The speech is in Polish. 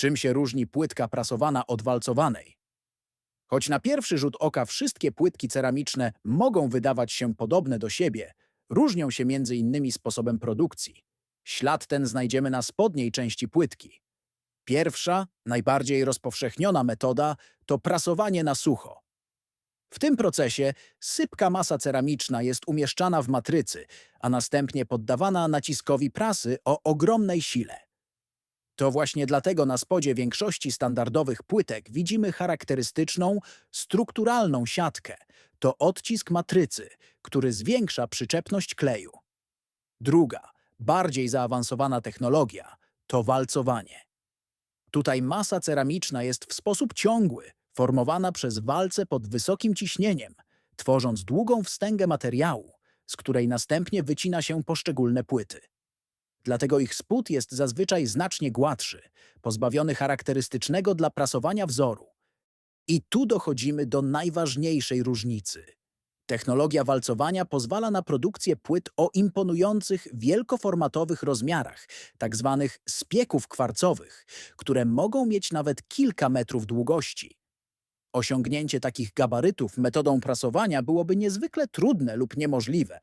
Czym się różni płytka prasowana od walcowanej? Choć na pierwszy rzut oka wszystkie płytki ceramiczne mogą wydawać się podobne do siebie, różnią się między innymi sposobem produkcji. Ślad ten znajdziemy na spodniej części płytki. Pierwsza, najbardziej rozpowszechniona metoda to prasowanie na sucho. W tym procesie sypka masa ceramiczna jest umieszczana w matrycy, a następnie poddawana naciskowi prasy o ogromnej sile. To właśnie dlatego na spodzie większości standardowych płytek widzimy charakterystyczną, strukturalną siatkę. To odcisk matrycy, który zwiększa przyczepność kleju. Druga, bardziej zaawansowana technologia to walcowanie. Tutaj masa ceramiczna jest w sposób ciągły, formowana przez walce pod wysokim ciśnieniem, tworząc długą wstęgę materiału, z której następnie wycina się poszczególne płyty. Dlatego ich spód jest zazwyczaj znacznie gładszy, pozbawiony charakterystycznego dla prasowania wzoru. I tu dochodzimy do najważniejszej różnicy. Technologia walcowania pozwala na produkcję płyt o imponujących, wielkoformatowych rozmiarach, tak zwanych spieków kwarcowych, które mogą mieć nawet kilka metrów długości. Osiągnięcie takich gabarytów metodą prasowania byłoby niezwykle trudne lub niemożliwe.